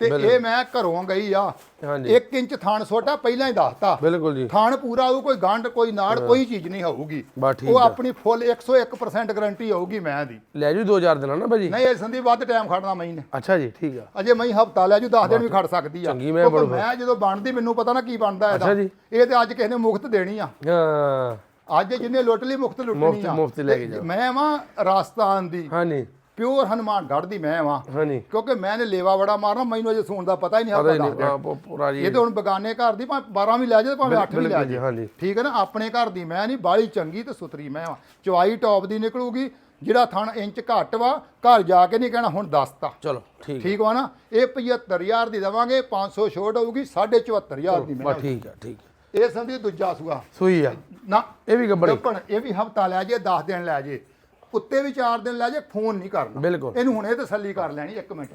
[SPEAKER 2] ਤੇ ਇਹ ਮੈਂ ਘਰੋਂ ਗਈ ਆ।
[SPEAKER 1] ਹਾਂਜੀ।
[SPEAKER 2] 1 ਇੰਚ ਥਣ ਛੋਟਾ ਪਹਿਲਾਂ ਹੀ ਦੱਸਤਾ।
[SPEAKER 1] ਬਿਲਕੁਲ ਜੀ।
[SPEAKER 2] ਥਣ ਪੂਰਾ ਹੋਊ ਕੋਈ ਗੰਢ ਕੋਈ ਨਾੜ ਕੋਈ ਚੀਜ਼ ਨਹੀਂ ਹੋਊਗੀ। ਉਹ। ਆਪਣੀ ਫੁੱਲ 101% ਗਾਰੰਟੀ ਹੋਊਗੀ ਮੈਂ ਦੀ।
[SPEAKER 1] ਲੈ ਜੂ 2000 ਦੇਣਾ ਨਾ ਭਾਜੀ।
[SPEAKER 2] ਨਹੀਂ ਇਹ ਸੰਦੀਪ ਵੱਧ ਟਾਈਮ ਖੜਨਾ ਮੈਂ ਨੇ।
[SPEAKER 1] ਅੱਛਾ ਜੀ ਠੀਕ ਆ।
[SPEAKER 2] ਅਜੇ ਮੈਂ ਹਫਤਾ ਲੈ ਜੂ 10 ਦਿਨ ਵੀ ਖੜ ਸਕਦੀ ਆ।
[SPEAKER 1] ਚੰਗੀ ਮੈਂ ਬੜੋ।
[SPEAKER 2] ਮੈਂ ਜਦੋਂ ਬਣਦੀ ਮੈਨੂੰ ਪਤਾ ਨਾ ਕੀ ਬਣਦਾ ਇਹਦਾ।
[SPEAKER 1] ਜੀ।
[SPEAKER 2] ਇਹ ਤੇ ਅੱਜ ਕਿਸੇ ਨੇ ਮੁਫਤ ਦੇਣੀ ਆ।
[SPEAKER 1] ਹਾਂ।
[SPEAKER 2] ਅੱਜ ਜਿਹਨੇ ਲੁੱਟ ਲਈ ਮੁਫਤ ਲੁੱਟਣੀ ਆ।
[SPEAKER 1] ਮੁਫ਼ਤ ਲੈ ਕੇ ਜਾਓ।
[SPEAKER 2] ਮੈਂ ਵਾਂ ਰਾਜਸਥਾਨ ਦੀ।
[SPEAKER 1] ਹਾਂਜੀ।
[SPEAKER 2] ਪਿਓਰ ਹਨੂਮਾਨਗੜ੍ਹ ਦੀ ਮੈਂ ਵਾਂ।
[SPEAKER 1] ਹਾਂਜੀ।
[SPEAKER 2] ਕਿਉਂਕਿ ਮੈਂ ਨੇ ਲੇਵਾ ਬੜਾ ਮਾਰਨਾ ਮੈਨੂੰ ਅਜੇ ਸੂਣ ਦਾ ਪਤਾ ਹੀ ਨਹੀਂ
[SPEAKER 1] ਪਤਾ
[SPEAKER 2] ਹਫਤਾ
[SPEAKER 1] ਹੀ
[SPEAKER 2] ਦੱਸ
[SPEAKER 1] ਨਹੀਂ
[SPEAKER 2] ਦਿਨ।
[SPEAKER 1] ਹਾਂ, ਪੂ- ਪੂਰਾ ਜੀ।
[SPEAKER 2] ਇਹ ਤਾਂ ਹੁਣ ਬਗਾਨੇ ਘਰ ਦੀ ਭਾਵੇਂ 12 ਵੀ ਲੈ ਜਾਏ ਭਾਵੇਂ 8 ਵੀ ਲੈ
[SPEAKER 1] ਬਿਲਕੁਲ ਜੀ,
[SPEAKER 2] ਜਾਏ।
[SPEAKER 1] ਹਾਂਜੀ।
[SPEAKER 2] ਠੀਕ ਹੈ ਨਾ? ਆਪਣੇ ਘਰ ਦੀ ਮੈਂ ਨਹੀਂ ਬਾਲੀ ਚੰਗੀ ਤੇ ਸੁਥਰੀ ਮੈਂ ਵਾਂ। ਚਵਾਈ ਟੌਪ ਦੀ ਨਿਕਲੂਗੀ ਜਿਹੜਾ ਥਣ ਇੰਚ ਘੱਟ ਵਾ ਘਰ ਜਾ ਕੇ ਨਹੀਂ ਕਹਿਣਾ ਹੁਣ ਦੱਸਤਾ
[SPEAKER 1] ਚਲੋ ਠੀਕ
[SPEAKER 2] ਠੀਕ ਵਾ ਨਾ? ਇਹ 75000 ਦੀ ਦੇਵਾਂਗੇ 500 ਛੋਟ ਹੋਊਗੀ 74500 ਦੀ ਮੈਂ
[SPEAKER 1] ਬਸ ਠੀਕ ਆ ਠੀਕ ਆ।
[SPEAKER 2] ਇਹ ਸੰਦੀ ਦੂਜਾ ਸੂਆ।
[SPEAKER 1] ਸੂਈ ਆ।
[SPEAKER 2] ਨਾ
[SPEAKER 1] ਇਹ ਵੀ ਗੱਬੜੀ।
[SPEAKER 2] ਗੱਪਣ ਇਹ ਵੀ ਹਫਤਾ ਲੈ ਜੇ 10 ਦਿਨ ਲੈ ਜੇ ਕੁੱਤੇ ਵੀ 4 ਦਿਨ ਲੈ ਜੇ ਫੋਨ ਨਹੀਂ ਕਰਨਾ।
[SPEAKER 1] ਬਿਲਕੁਲ।
[SPEAKER 2] ਇਹਨੂੰ ਹੁਣੇ ਤਸੱਲੀ ਕਰ ਲੈਣੀ 1 ਮਿੰਟ।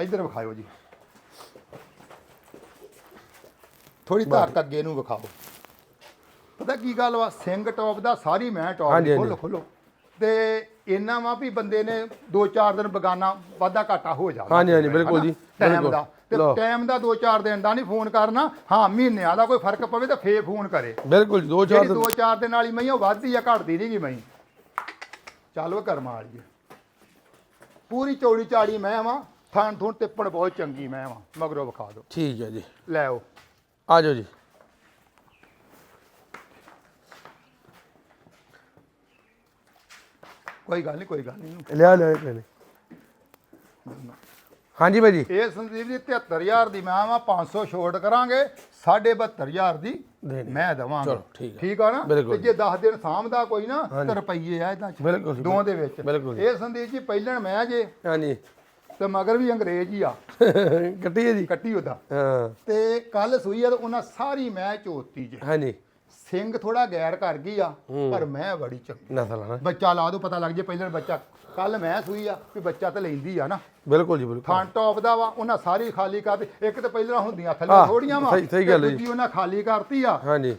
[SPEAKER 2] ਇੱਧਰ ਵਿਖਾਇਓ ਜੀ। ਥੋੜੀ ਧਾਕ ਅੱਗੇ ਨੂੰ ਵਿਖਾਓ। ਪਤਾ ਕੀ ਗੱਲ ਵਾ? ਸਿੰਘ ਟੌਪ ਦਾ ਸਾਰੀ ਮੈਂ ਟੌਪ
[SPEAKER 1] ਹਾਂਜੀ,
[SPEAKER 2] ਖੋਲੋ
[SPEAKER 1] ਹਾਂਜੀ।
[SPEAKER 2] ਖੋਲੋ। ਤੇ ਇੰਨਾ ਵਾ ਵੀ ਬੰਦੇ ਨੇ 2-4 ਦਿਨ ਬਗਾਨਾ ਵਾਧਾ ਘਾਟਾ ਹੋ ਜਾਂਦਾ।
[SPEAKER 1] ਹਾਂਜੀ, ਹਾਂਜੀ, ਬਿਲਕੁਲ ਜੀ,
[SPEAKER 2] ਟਾਈਮ
[SPEAKER 1] ਬਿਲਕੁਲ।
[SPEAKER 2] ਦਾ। ਤੇ
[SPEAKER 1] ਲਓ।
[SPEAKER 2] ਟਾਈਮ ਦਾ 2-4 ਦਿਨ ਦਾ ਨਹੀਂ ਫੋਨ ਕਰਨਾ। ਹਾਂ ਮਹੀਨਿਆਂ ਦਾ ਕੋਈ ਫ਼ਰਕ ਪਵੇ ਤਾਂ ਫੇਰ ਫੋਨ ਕਰੇ।
[SPEAKER 1] ਬਿਲਕੁਲ ਜੀ, ਦੋ ਚਾਰ
[SPEAKER 2] ਜਿਹੜੀ
[SPEAKER 1] ਦਿਨ
[SPEAKER 2] ਚਾਰ ਵਾਲੀ ਮਈ ਉਹ ਵੱਧਦੀ ਆ ਘਟਦੀ ਨਹੀਂ ਗੀ ਮਈ ਚੱਲ ਕਰਮਾ ਵਾਲੀ। ਪੂਰੀ ਚੌੜੀ ਚਾੜੀ ਮੈਂ ਵਾਂ ਥਾਣ ਥੂਣ ਤਿੱਪਣ ਬਹੁਤ ਚੰਗੀ ਮੈਂ ਵਾਂ ਮਗਰੋਂ ਵਿਖਾ ਦਿਓ।
[SPEAKER 1] ਠੀਕ ਹੈ ਜੀ।
[SPEAKER 2] ਲੈ ਆਓ।
[SPEAKER 1] ਆ ਜਾਓ ਜੀ।
[SPEAKER 2] ਕੋਈ ਗੱਲ ਨਹੀਂ ਕੋਈ ਗੱਲ ਨਹੀਂ।
[SPEAKER 1] ਲਿਆ ਲਿਆ ਪੈਨੇ ਹਾਂਜੀ ਭਾਜੀ
[SPEAKER 2] ਇਹ ਸੰਦੀਪ ਜੀ 73000 ਦੀ ਮੈਂ ਵਾਂ 500 ਛੋਟ ਕਰਾਂਗੇ। 72500 ਦੀ
[SPEAKER 1] ਦੇਣੀ।
[SPEAKER 2] ਮੈਂ ਦਵਾਂਗਾ।
[SPEAKER 1] ਠੀਕ ਆ।
[SPEAKER 2] ਨਾ? ਤੇ ਜੇ। 10 ਦਿਨ ਸਾਂਭਦਾ ਕੋਈ ਨਾ ਤੇ ਰੁਪਈਏ ਆ ਇਦਾਂ ਦੋਵਾਂ ਦੇ ਵਿੱਚ। ਇਹ ਸੰਦੀਪ ਜੀ ਪਹਿਲਣ ਮੈਂ ਜੇ
[SPEAKER 1] ਹਾਂਜੀ।
[SPEAKER 2] ਤੇ ਮਗਰ ਵੀ ਅੰਗਰੇਜ਼ ਹੀ ਆ।
[SPEAKER 1] ਕੱਟੀ ਹੈ ਜੀ।
[SPEAKER 2] ਕੱਟੀ ਉਹਦਾ।
[SPEAKER 1] ਹਾਂ।
[SPEAKER 2] ਤੇ ਕੱਲ ਸੂਈ ਆ ਤੇ ਉਹਨਾਂ ਸਾਰੀ ਮੈਂ ਚੋਤੀ ਜੇ।
[SPEAKER 1] ਹਾਂਜੀ।
[SPEAKER 2] ਸਿੰਘ ਥੋੜਾ ਗੈਰ ਕਰ ਗਈ ਆ ਪਰ ਮੈਂ ਬੜੀ ਚੰਗੀ
[SPEAKER 1] ਨਸਲ ਆ ਨਾ।
[SPEAKER 2] ਬੱਚਾ ਲਾ ਦੋ ਪਤਾ ਲੱਗ ਜੇ ਪਹਿਲਾਂ ਬੱਚਾ। ਕੱਲ ਮੈਂ ਸੂਈ ਆ ਵੀ ਬੱਚਾ ਤਾਂ ਲੈਂਦੀ ਆ ਨਾ।
[SPEAKER 1] ਬਿਲਕੁਲ ਜੀ ਬਿਲਕੁਲ।
[SPEAKER 2] ਥਾਂ ਟੌਪ ਦਾ ਵਾ ਉਹਨਾਂ ਸਾਰੀ ਖਾਲੀ ਕਰਤੀ ਇੱਕ ਤਾਂ ਪਹਿਲਾਂ ਹੁੰਦੀਆਂ ਥੱਲੇ ਥੋੜੀਆਂ ਵਾ
[SPEAKER 1] ਸਹੀ- ਸਹੀ ਗੱਲ ਹੈ ਜੀ।
[SPEAKER 2] ਉਹਨਾਂ ਖਾਲੀ ਕਰਤੀ ਆ।
[SPEAKER 1] ਹਾਂਜੀ।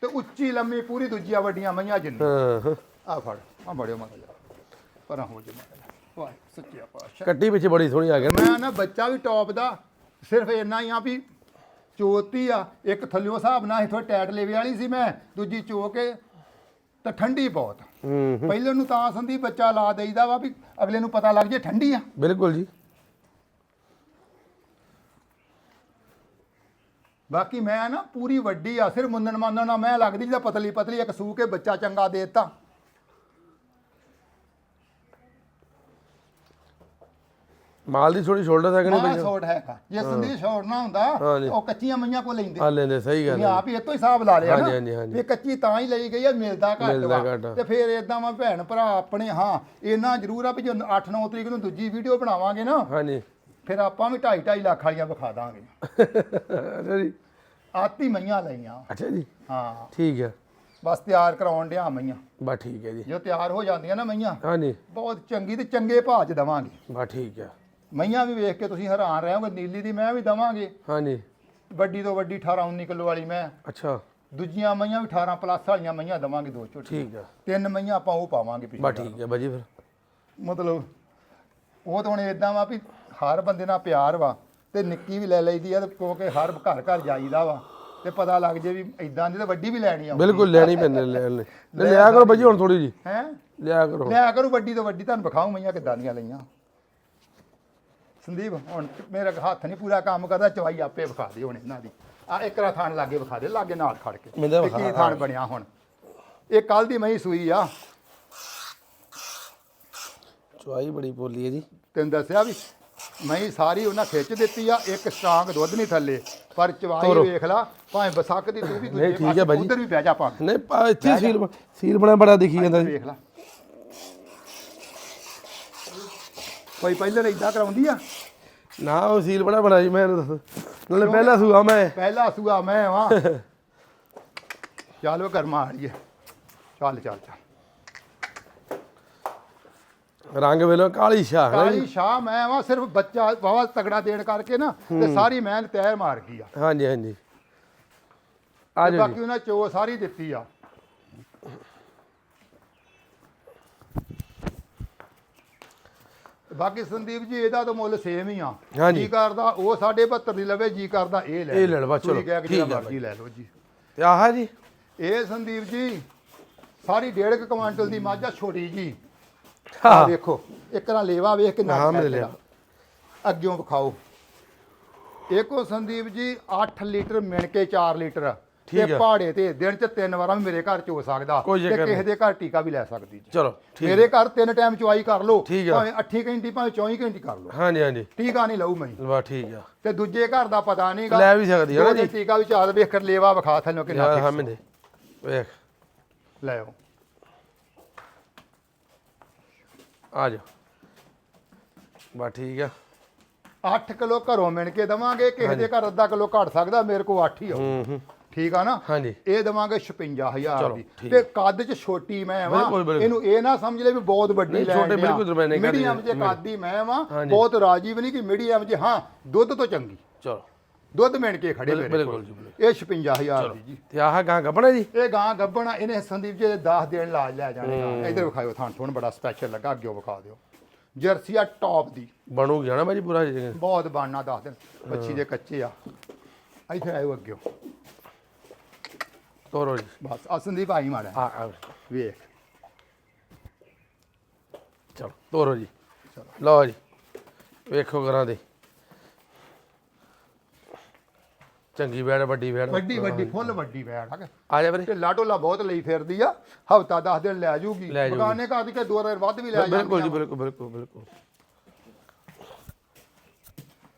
[SPEAKER 2] ਤੇ ਉੱਚੀ ਲੰਮੀ ਪੂਰੀ ਦੂਜੀਆਂ ਵੱਡੀਆਂ ਮਈਆਂ ਜਿੰਨੀ
[SPEAKER 1] ਹਾਂ। ਹਾਂ।
[SPEAKER 2] ਆ ਫੜ ਆ ਬੜਿਓ ਮਾਤਾ ਜਾ। ਪਰਾਂ ਹੋ ਜੇ ਵਾਹ ਸੱਚਿਆ ਪਾਤਸ਼ਾਹ।
[SPEAKER 1] ਕੱਟੀ ਪਿੱਛੇ ਬੜੀ ਸੋਹਣੀ ਆ ਨਾ
[SPEAKER 2] ਮੈਂ ਨਾ ਬੱਚਾ ਵੀ ਟੌਪ ਦਾ ਸਿਰਫ ਇੰਨਾ ਹੀ ਆ ਵੀ ਚੋਤੀ ਆ ਇੱਕ ਥੱਲਿਓ ਹਿਸਾਬ ਨਾਲ ਥੋੜੀ ਟੈਟ ਲੇਵੇ ਵਾਲੀ ਸੀ ਮੈਂ ਦੂਜੀ ਚੋ ਕੇ ਤਾਂ ਠੰਡੀ ਬਹੁਤ।
[SPEAKER 1] ਹੂੰ
[SPEAKER 2] ਪਹਿਲੇ ਨੂੰ ਤਾਂ ਸੰਦੀ ਬੱਚਾ ਲਾ ਦੇਈਦਾ ਵਾ ਵੀ ਅਗਲੇ ਨੂੰ ਪਤਾ ਲੱਗ ਜੇ ਠੰਡੀ ਆ।
[SPEAKER 1] ਬਿਲਕੁਲ ਜੀ।
[SPEAKER 2] ਬਾਕੀ ਮੈਂ ਨਾ ਪੂਰੀ ਵੱਡੀ ਆ ਸਿਰ ਮੁੰਨਣ ਮੰਨਣ ਨਾਲ ਮੈਂ ਲੱਗਦੀ ਜਿਹਦਾ ਪਤਲੀ ਪਤਲੀ ਇੱਕ ਸੂ ਕੇ ਬੱਚਾ ਚੰਗਾ ਦੇ ਦਿੱਤਾ।
[SPEAKER 1] ਮਾਲ ਦੀ ਥੋੜੀ ਸ਼ੋਲਡਰ ਨਹੀਂ
[SPEAKER 2] ਮਾਂ
[SPEAKER 1] ਪਈ
[SPEAKER 2] ਛੋੜ ਹੈਗਾ ਜੇ ਸੰਦੀ ਛੋੜ ਨਾ ਹੁੰਦਾ
[SPEAKER 1] ਹਾਂਜੀ।
[SPEAKER 2] ਉਹ ਕੱਚੀਆਂ ਮਈਆਂ ਕੋ ਲੈਂਦੇ।
[SPEAKER 1] ਆ ਲੈਂਦੇ ਸਹੀ ਗੱਲ ਹੈ।
[SPEAKER 2] ਆਪ ਹੀ ਇਤੋਂ ਹਿਸਾਬ ਲਾ ਲਿਆ
[SPEAKER 1] ਹਾਂਜੀ।
[SPEAKER 2] ਵੀ ਕੱਚੀ ਤਾਂ ਹੀ ਲਈ ਗਈ ਆ ਮਿਲਦਾ ਘੱਟ
[SPEAKER 1] ਮਿਲਦਾ
[SPEAKER 2] ਵਾ
[SPEAKER 1] ਘੱਟ। ਆ।
[SPEAKER 2] ਤੇ ਫਿਰ ਇਦਾਂ ਵਾ ਭੈਣ ਭਰਾ ਆਪਣੇ ਹਾਂ ਇੰਨਾ ਜ਼ਰੂਰ ਆ ਵੀ ਜੇ 8-9 ਤਰੀਕ ਨੂੰ ਦੂਜੀ ਵੀਡੀਓ ਬਣਾਵਾਂਗੇ ਨਾ
[SPEAKER 1] ਹਾਂਜੀ।
[SPEAKER 2] ਫਿਰ ਆਪਾਂ ਵੀ 2.5 ਲੱਖ ਵਾਲੀਆਂ ਵਿਖਾ ਦਾਂਗੇ।
[SPEAKER 1] ਅੱਛਾ ਜੀ।
[SPEAKER 2] ਆਤੀ ਮਈਆਂ ਲਈਆਂ।
[SPEAKER 1] ਅੱਛਾ ਜੀ।
[SPEAKER 2] ਹਾਂ।
[SPEAKER 1] ਠੀਕ ਹੈ
[SPEAKER 2] ਬਸ ਤਿਆਰ ਕਰਾਉਣ ਡਿਆ ਮਈਆਂ।
[SPEAKER 1] ਬਾ ਠੀਕ ਹੈ ਜੀ।
[SPEAKER 2] ਜੋ ਤਿਆਰ ਹੋ ਜਾਂਦੀਆਂ ਨਾ ਮਈਆਂ
[SPEAKER 1] ਹਾਂਜੀ।
[SPEAKER 2] ਬਹੁਤ ਚੰਗੀ ਤੇ ਚੰਗੇ ਭਾਅ 'ਚ ਦਵਾਂਗੇ।
[SPEAKER 1] ਬਾ ਠੀਕ ਹੈ
[SPEAKER 2] ਮਈਆਂ ਵੀ ਵੇਖ ਕੇ ਤੁਸੀਂ ਹੈਰਾਨ ਰਹੋਗੇ ਨੀਲੀ ਦੀ ਮੈਂ ਵੀ ਦਵਾਂਗੇ।
[SPEAKER 1] ਹਾਂਜੀ।
[SPEAKER 2] ਵੱਡੀ ਤੋਂ ਵੱਡੀ 18 19 ਕਿਲੋ ਵਾਲੀ ਮੈਂ।
[SPEAKER 1] ਅੱਛਾ।
[SPEAKER 2] ਦੂਜੀਆਂ ਮਈਆਂ ਵੀ 18 ਪਲੱਸ ਵਾਲੀਆਂ ਮਈਆਂ ਦਵਾਂਗੇ ਦੋ ਝੋਟੀ
[SPEAKER 1] ਠੀਕ ਹੈ
[SPEAKER 2] ਤਿੰਨ ਮਈਆਂ ਆਪਾਂ ਉਹ ਪਾਵਾਂਗੇ ਪਿਛਲੀ
[SPEAKER 1] ਬਾ। ਠੀਕ ਹੈ ਬਾਜੀ ਫਿਰ।
[SPEAKER 2] ਮਤਲਬ ਉਹ ਤਾਂ ਹੁਣ ਇਦਾਂ ਵਾ ਵੀ ਹਰ ਬੰਦੇ ਨਾਲ ਪਿਆਰ ਵਾ ਤੇ ਨਿੱਕੀ ਵੀ ਲੈ ਲਈਦੀ ਆ ਤੇ ਕਿਉਂਕਿ ਹਰ ਘਰ ਘਰ ਜਾਈਦਾ ਵਾ ਤੇ ਪਤਾ ਲੱਗ ਜੇ ਵੀ ਇਦਾਂ ਦੀ ਤੇ ਵੱਡੀ ਵੀ ਲੈਣੀ ਆ।
[SPEAKER 1] ਬਿਲਕੁਲ ਲੈਣੀ ਪੈਂਦੀ ਲੈ ਲੈ ਲੈ ਲਿਆ ਕਰੋ ਬਾਜੀ ਹੁਣ ਥੋੜੀ ਜੀ
[SPEAKER 2] ਹੈ?
[SPEAKER 1] ਲਿਆ ਕਰੋ।
[SPEAKER 2] ਲਿਆ ਕਰੂ ਵੱਡੀ ਤੋਂ ਵੱਡੀ ਤੁਹਾਨੂੰ ਵਿਖਾਉ ਮਈਆਂ ਕਿੱਦਾਂ ਦੀਆਂ ਲਈਆਂ। ਸੰਦੀਪ ਹੁਣ ਮੇਰਾ ਹੱਥ ਨਹੀਂ ਪੂਰਾ ਕੰਮ ਕਰਦਾ ਚਵਾਈ ਆਪੇ ਵਿਖਾ ਦੇ ਹੁਣ ਇਹਨਾਂ ਦੀ। ਆ ਇੱਕ ਰਾ ਥਾਣ ਲਾਗੇ ਵਿਖਾ ਦੇ ਲਾਗੇ ਨਾਲ ਖੜ ਕੇ।
[SPEAKER 1] ਮੈਨੂੰ
[SPEAKER 2] ਤੇ
[SPEAKER 1] ਵਿਖਾ,
[SPEAKER 2] ਕੀ ਥਾਣ ਬਣਿਆ ਹੁਣ? ਇਹ ਕੱਲ ਦੀ ਮਈ ਸੂਈ ਆ।
[SPEAKER 1] ਚੁਆਈ ਬੜੀ ਬੋਲੀ ਹੈ ਜੀ
[SPEAKER 2] ਤੈਨੂੰ ਦੱਸਿਆ ਵੀ ਮਈ ਸਾਰੀ ਉਹਨਾਂ ਖਿੱਚ ਦਿੱਤੀ ਆ ਇੱਕ ਸਟਾਂਗ ਦੁੱਧ ਨਹੀਂ ਥੱਲੇ। ਪਰ ਚਵਾਈ
[SPEAKER 1] ਤੋਰੋ।
[SPEAKER 2] ਵੇਖ ਲਾ ਭਾਵੇਂ ਬਸਕ ਦੀ ਤੂੰ ਵੀ
[SPEAKER 1] ਨਹੀਂ, ਠੀਕ।
[SPEAKER 2] ਉਧਰ ਵੀ ਬਹਿ ਜਾ ਪਾ
[SPEAKER 1] ਨਹੀਂ ਪਾ ਇੱਥੇ ਸੀਲ ਬ- ਸੀਲ ਬਣਾ ਬੜਾ ਦਿਖੀ ਜਾਂਦਾ ਜੀ।
[SPEAKER 2] ਵੇਖ ਲਾ। ਕੋਈ ਪਹਿਲਾਂ ਇਦਾਂ ਕਰਾਉਂਦੀ ਆ।
[SPEAKER 1] ਨਾ ਉਹ ਸੀਲ ਬੜਾ ਬਣਾ ਜੀ ਮੈਂ ਇਹਨੂੰ ਦੱਸ। ਨਾਲੇ ਪਹਿਲਾ ਸੂਆ ਮੈਂ।
[SPEAKER 2] ਪਹਿਲਾ ਸੂਆ ਮੈਂ ਵਾਂ। ਚਲੋ ਕਰ ਮਾਰੀਏ ਚੱਲ ਚੱਲ ਚੱਲ।
[SPEAKER 1] ਰੰਗ ਵੇਲੋ ਕਾਲੀ ਸ਼ਾਹ ਹੈ
[SPEAKER 2] ਕਾਲੀ ਸ਼ਾਹ ਮੈਂ ਵਾਂ ਸਿਰਫ ਬੱਚਾ ਵਾਵਾ ਤਗੜਾ ਦੇਣ ਕਰਕੇ ਨਾ ਤੇ ਸਾਰੀ ਮੈਂ ਤੈਰ ਮਾਰ ਗਈ ਆ।
[SPEAKER 1] ਹਾਂਜੀ ਹਾਂਜੀ। ਆ
[SPEAKER 2] ਤੇ
[SPEAKER 1] ਜਾਓ
[SPEAKER 2] ਬਾਕੀ ਉਹਨਾਂ ਚੋ ਸਾਰੀ ਦਿੱਤੀ ਆ। ਬਾਕੀ ਸੰਦੀਪ ਜੀ ਇਹਦਾ ਤਾਂ ਮੁੱਲ ਸੇਮ ਹੀ ਆ।
[SPEAKER 1] ਹਾਂਜੀ।
[SPEAKER 2] ਜੀ ਕਰਦਾ ਉਹ 72 ਦੀ ਲਵੇ ਜੀ ਕਰਦਾ ਇਹ ਲੈ
[SPEAKER 1] ਇਹ ਲੈ ਲਓ, ਬਸ ਚਲੋ, ਠੀਕ ਆ
[SPEAKER 2] ਮਰਜ਼ੀ ਲੈ ਲਓ ਜੀ।
[SPEAKER 1] ਤੇ ਆਹ ਜੀ?
[SPEAKER 2] ਇਹ ਸੰਦੀਪ ਜੀ ਸਾਰੀ ਡੇਢ ਕੁ ਕੁਆਂਟਲ ਦੀ ਮੱਝ ਆ ਛੋਟੀ ਜੀ।
[SPEAKER 1] ਹਾਂ।
[SPEAKER 2] ਵੇਖੋ ਇੱਕ ਨਾ ਲੇਵਾ ਵੇਖ ਕੇ
[SPEAKER 1] ਹਾਂ, ਮੇਰੇ ਲਿਆ।
[SPEAKER 2] ਅੱਗਿਓਂ ਵਿਖਾਓ। ਇੱਕੋ ਸੰਦੀਪ ਜੀ 8 ਲੀਟਰ ਮਿਣ ਕੇ 4 ਲੀਟਰ ਤੇ। ਪਹਾੜੇ ਤੇ ਦਿਨ ਚ ਤਿੰਨ ਵਾਰਾਂ ਵੀ ਮੇਰੇ ਘਰ ਚ ਹੋ ਸਕਦਾ ਤੇ ਕਿਸੇ ਦੇ ਘਰ ਟੀਕਾ ਵੀ ਲੈ ਸਕਦੀ ਜੀ।
[SPEAKER 1] ਚਲੋ ਠੀਕ।
[SPEAKER 2] ਮੇਰੇ ਘਰ ਤਿੰਨ ਟਾਈਮ ਚਵਾਈ ਕਰ ਲਓ। ਭਾਵੇਂ 8 ਘੰਟੇ ਭਾਵੇਂ 24 ਘੰਟੇ ਕਰ ਲਓ।
[SPEAKER 1] ਹਾਂਜੀ ਹਾਂਜੀ।
[SPEAKER 2] ਟੀਕਾ ਨਹੀਂ ਲਊ ਮੈਂ।
[SPEAKER 1] ਵਾ ਠੀਕ ਆ।
[SPEAKER 2] ਤੇ ਦੂਜੇ ਘਰ ਦਾ ਪਤਾ ਨਹੀਂਗਾ
[SPEAKER 1] ਲੈ ਵੀ ਸਕਦੀ ਹੈ ਨਾ ਜੀ।
[SPEAKER 2] ਟੀਕਾ ਵੀ ਚਾਲ ਵੇਖ ਕਰ ਲੇਵਾ ਵਿਖਾ ਕਿੰਨਾ
[SPEAKER 1] ਯਾਰ
[SPEAKER 2] fix
[SPEAKER 1] ਹਾਂ ਮੈਨੇ ਵੇਖ।
[SPEAKER 2] ਲੈ ਆਓ।
[SPEAKER 1] ਆ ਜਾ। ਬਾ ਠੀਕ ਆ।
[SPEAKER 2] 8 ਕਿਲੋ ਘਰੋਂ ਮਿਣ ਕੇ ਦਵਾਂਗੇ ਕਿਸੇ ਦੇ ਘਰ ਅੱਧਾ ਕਿਲੋ ਘਟ ਸਕਦਾ ਮੇਰੇ ਕੋਲ 8 ਹੀ ਆ।
[SPEAKER 1] ਹੂੰ ਹੂੰ।
[SPEAKER 2] ਠੀਕ ਆ ਨਾ?
[SPEAKER 1] ਹਾਂਜੀ।
[SPEAKER 2] ਇਹ ਦਵਾਂਗੇ 56000
[SPEAKER 1] ਚਲੋ,
[SPEAKER 2] ਦੀ। ਤੇ ਕੱਦ ਚ ਛੋਟੀ ਮੈਂ ਵਾਂ। ਇਹਨੂੰ ਇਹ ਨਾ ਸਮਝ ਲੈ ਵੀ ਬਹੁਤ ਵੱਡੀ ਲੈ
[SPEAKER 1] ਛੋਟੇ ਬਿਲਕੁਲ ਦਰਮਿਆਨੇ ਕੱਦ
[SPEAKER 2] ਮੀਡੀਅਮ
[SPEAKER 1] ਦੀ,
[SPEAKER 2] ਜੇ ਕਾਦੀ ਮੈਂ ਵਾਂ। ਬਹੁਤ ਰਾਜੀ ਵੀ ਨਹੀਂ ਕਿ ਮੀਡੀਅਮ ਜੇ ਹਾਂ ਦੁੱਧ ਤੋਂ ਚੰਗੀ।
[SPEAKER 1] ਚਲੋ।
[SPEAKER 2] ਦੁੱਧ ਮਿਣ ਕੇ ਖੜੇ ਮੇਰੇ
[SPEAKER 1] ਬਿਲਕੁਲ
[SPEAKER 2] ਕੋਲ। ਇਹ 56000 ਦੀ ਜੀ।
[SPEAKER 1] ਤੇ ਆਹ ਗਾਂ ਗੱਪਣਾ ਜੀ?
[SPEAKER 2] ਇਹ ਗਾਂ ਗੱਬਣਾ ਇਹਨੇ ਸੰਦੀਪ ਜੀ ਦੇ 10 ਦਿਨ ਲਾਜ ਲੈ ਜਾਣੇ ਗਾਂ। ਇਧਰ ਵਿਖਾਇਓ ਥਾਂ ਥੋਣ ਬੜਾ ਸਪੈਸ਼ਲ ਲੱਗਾ ਅੱਗੇ ਵਿਖਾ ਦਿਓ। ਜਰਸੀ ਆ ਟੌਪ ਦੀ।
[SPEAKER 1] ਬਣੂ ਗਿਆ ਨਾ ਬਾਜੀ ਪੂਰਾ ਜੀ
[SPEAKER 2] ਬਹੁਤ ਬਾਣਾ 10 ਦਿਨ। ਬੱਚੀ ਦੇ ਕੱਚੇ ਆ। ਇੱਥੇ ਆਇਓ ਅੱਗੇ
[SPEAKER 1] ਤੋਰੋ ਜੀ
[SPEAKER 2] ਬਸ ਆ ਸੰਦੀਪ ਆਈ ਮਾੜਾ
[SPEAKER 1] ਆ ਆ
[SPEAKER 2] ਵੇਖ
[SPEAKER 1] ਚਲੋ ਤੋਰੋ ਜੀ ਲਓ ਜੀ ਵੇਖੋ ਕਰਾਂ ਦੇ ਚੰਗੀ ਬੈੜ ਵੱਡੀ ਬੈੜ।
[SPEAKER 2] ਵੱਡੀ ਵੱਡੀ ਫੁੱਲ ਵੱਡੀ ਬੈਠ ਆ
[SPEAKER 1] ਆ ਜਾ ਵੀਰੇ।
[SPEAKER 2] ਤੇ ਲਾਟੋਲਾ ਬਹੁਤ ਲਈ ਫਿਰਦੀ ਆ। ਹਫਤਾ 10 ਦਿਨ ਲੈ ਜੂਗੀ
[SPEAKER 1] ਲੈ ਜਾਊਗੀ।
[SPEAKER 2] ਬਗਾਨੇ ਘਰ ਦੀ ਕਿ ਦੋ ਦਿਨ ਵੱਧ ਵੀ ਲੈ ਜਾਂਦੀ
[SPEAKER 1] ਬਿਲਕੁਲ ਜੀ ਬਿਲਕੁਲ ਬਿਲਕੁਲ ਬਿਲਕੁਲ।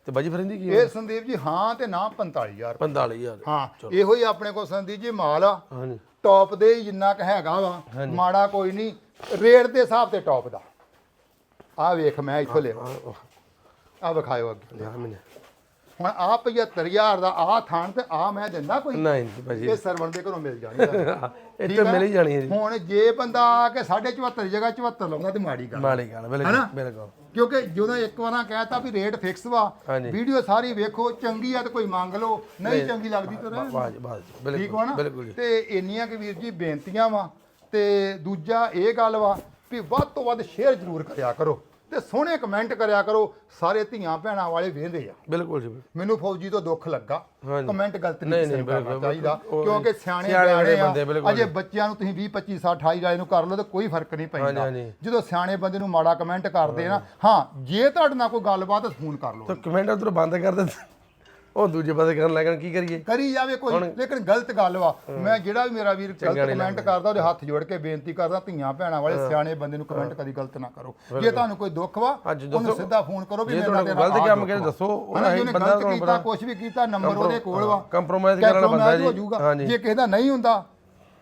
[SPEAKER 1] ਤੇ ਬਾਜੀ ਫਰਿੰਦੀ ਕੀ
[SPEAKER 2] ਇਹ ਸੰਦੀਪ ਜੀ ਹਾਂ ਤੇ ਨਾ 45000
[SPEAKER 1] 45000
[SPEAKER 2] ਹਾਂ ਇਹੋ ਹੀ ਆਪਣੇ ਕੋਲ ਸੰਦੀਪ ਜੀ ਮਾਲ ਆ।
[SPEAKER 1] ਹਾਂਜੀ।
[SPEAKER 2] ਟੌਪ ਦੇ ਜਿੰਨਾ ਕ ਹੈਗਾ ਵਾ ਮਾੜਾ ਕੋਈ ਨਹੀਂ। ਰੇਟ ਦੇ ਹਿਸਾਬ ਤੇ ਟੌਪ ਦਾ। ਆ ਵੇਖ ਮੈਂ ਇੱਥੋਂ ਲਿਆ ਆ ਵਿਖਾਇਓ ਅੱਗੇ। ਹੁਣ ਆ 75000 ਦਾ ਆ ਥਾਣ ਤੇ ਆ ਮੈਂ ਦਿੰਦਾ ਕੋਈ?
[SPEAKER 1] ਨਹੀਂ ਜੀ ਬਾਜੀ
[SPEAKER 2] ਇਹ ਸਰਵਣ ਦੇ ਘਰੋਂ ਮਿਲ ਜਾਣੀ ਆ?
[SPEAKER 1] ਮਿਲ ਹੀ ਜਾਣੀ ਹੈ
[SPEAKER 2] ਹੁਣ ਜੇ ਬੰਦਾ ਆ ਕੇ 74 ਦੀ ਜਗ੍ਹਾ 74 ਲਾਉਂਦਾ ਤੇ ਮਾੜੀ ਗੱਲ
[SPEAKER 1] ਮਾੜੀ ਗੱਲ? ਬਿਲਕੁਲ।
[SPEAKER 2] ਕਿਉਂਕਿ ਜਦੋਂ ਇੱਕ ਵਾਰਾਂ ਕਹਿਤਾ ਵੀ ਰੇਟ ਫਿਕਸ ਵਾ
[SPEAKER 1] ਹਾਂਜੀ।
[SPEAKER 2] ਵੀਡੀਓ ਸਾਰੀ ਵੇਖੋ ਚੰਗੀ ਆ ਤੇ ਕੋਈ ਮੰਗ ਲਓ ਨਹੀਂ ਚੰਗੀ ਲੱਗਦੀ ਤਾਂ ਰਹਿਣ ਦਿਓ।
[SPEAKER 1] ਬਾਜ ਬਾਜ
[SPEAKER 2] ਠੀਕ
[SPEAKER 1] ਬਿਲਕੁਲ
[SPEAKER 2] ਵਾ ਨਾ
[SPEAKER 1] ਬਿਲਕੁਲ ਜੀ
[SPEAKER 2] ਤੇ ਇੰਨੀਆਂ ਕਿ ਵੀਰ ਜੀ ਬੇਨਤੀਆਂ ਵਾ ਤੇ ਦੂਜਾ ਇਹ ਗੱਲ ਵਾ ਵੀ ਵੱਧ ਤੋਂ ਵੱਧ ਸ਼ੇਅਰ ਜ਼ਰੂਰ ਕਰਿਆ ਕਰੋ ਤੇ ਸੋਹਣੇ ਕਮੈਂਟ ਕਰਿਆ ਕਰੋ ਸਾਰੇ ਧੀਆਂ ਭੈਣਾਂ ਵਾਲੇ ਵੇਂਦੇ ਆ
[SPEAKER 1] ਬਿਲਕੁਲ ਜੀ।
[SPEAKER 2] ਮੈਨੂੰ ਫੌਜੀ ਤੋਂ ਦੁੱਖ ਲੱਗਾ
[SPEAKER 1] ਹਾਂਜੀ।
[SPEAKER 2] ਕਮੈਂਟ ਗਲਤ
[SPEAKER 1] ਨਹੀਂ,
[SPEAKER 2] ਨਹੀਂ ਕਿਸੇ
[SPEAKER 1] ਨਹੀਂ,
[SPEAKER 2] ਨੂੰ ਕਰਨਾ
[SPEAKER 1] ਬਿਲਕੁਲ,
[SPEAKER 2] ਚਾਹੀਦਾ।
[SPEAKER 1] ਉਹ
[SPEAKER 2] ਕਿਉਂਕਿ ਸਿਆਣੇ
[SPEAKER 1] ਸਿਆਣੇ
[SPEAKER 2] ਬਿਆਣੇ ਆ
[SPEAKER 1] ਬੰਦੇ, ਬਿਲਕੁਲ।
[SPEAKER 2] ਅਜੇ ਬੱਚਿਆਂ ਨੂੰ ਤੁਸੀਂ 20 25 60 28 ਵਾਲੇ ਨੂੰ ਕਰ ਲਓ ਤਾਂ ਕੋਈ ਫ਼ਰਕ ਨਹੀਂ ਪੈਂਦਾ
[SPEAKER 1] ਹਾਂਜੀ।
[SPEAKER 2] ਜਦੋਂ ਸਿਆਣੇ ਬੰਦੇ ਨੂੰ ਮਾੜਾ ਕਮੈਂਟ ਕਰਦੇ ਨਾ ਹਾਂ ਜੇ ਤੁਹਾਡੇ ਨਾਲ ਕੋਈ ਗੱਲਬਾਤ ਫੋਨ ਕਰ ਲਓ
[SPEAKER 1] ਤਾਂ ਕਮੈਂਟ ਉਧਰ ਬੰਦ ਕਰ ਦੇ ਉਹ ਦੂਜੇ ਪਾਸੇ ਕਰਨ ਲੱਗਣ ਕੀ ਕਰੀਏ?
[SPEAKER 2] ਕਰੀ ਜਾਵੇ ਕੋਈ ਲੇਕਿਨ ਗਲਤ ਗੱਲ ਵਾ। ਮੈਂ ਜਿਹੜਾ ਵੀ ਮੇਰਾ ਵੀਰ ਗਲਤ
[SPEAKER 1] ਨਹੀਂ
[SPEAKER 2] ਕਮੈਂਟ ਕਰਦਾ ਉਹਦੇ ਹੱਥ ਜੋੜ ਕੇ ਬੇਨਤੀ ਕਰਦਾ ਧੀਆਂ ਭੈਣਾਂ ਵਾਲੇ ਸਿਆਣੇ ਬੰਦੇ ਨੂੰ ਕਮੈਂਟ ਕਦੀ ਗਲਤ ਨਾ ਕਰੋ। ਜੇ ਤੁਹਾਨੂੰ ਕੋਈ ਦੁੱਖ ਵਾ ਉਹਨੂੰ। ਸਿੱਧਾ ਫੋਨ ਕਰੋ ਵੀ ਮੇਰੇ ਨਾਲ
[SPEAKER 1] ਗਲਤ ਕੰਮ ਕਰੇ ਦੱਸੋ, ਉਹ
[SPEAKER 2] ਹਨਾ,
[SPEAKER 1] ਅਸੀਂ
[SPEAKER 2] ਜਿਹਨੇ
[SPEAKER 1] ਬੰਦਾ
[SPEAKER 2] ਗਲਤ ਕੀਤਾ ਕੁਝ ਵੀ ਕੀਤਾ ਨੰਬਰ ਉਹਦੇ ਕੋਲ ਵਾ।
[SPEAKER 1] ਕੰਪਰੋਮਾਈਜ਼ ਕਰਨ ਵਾਲਾ ਬੰਦਾ ਜੀ।
[SPEAKER 2] ਜੇ ਕਿਸੇ ਦਾ ਨਹੀਂ ਹੁੰਦਾ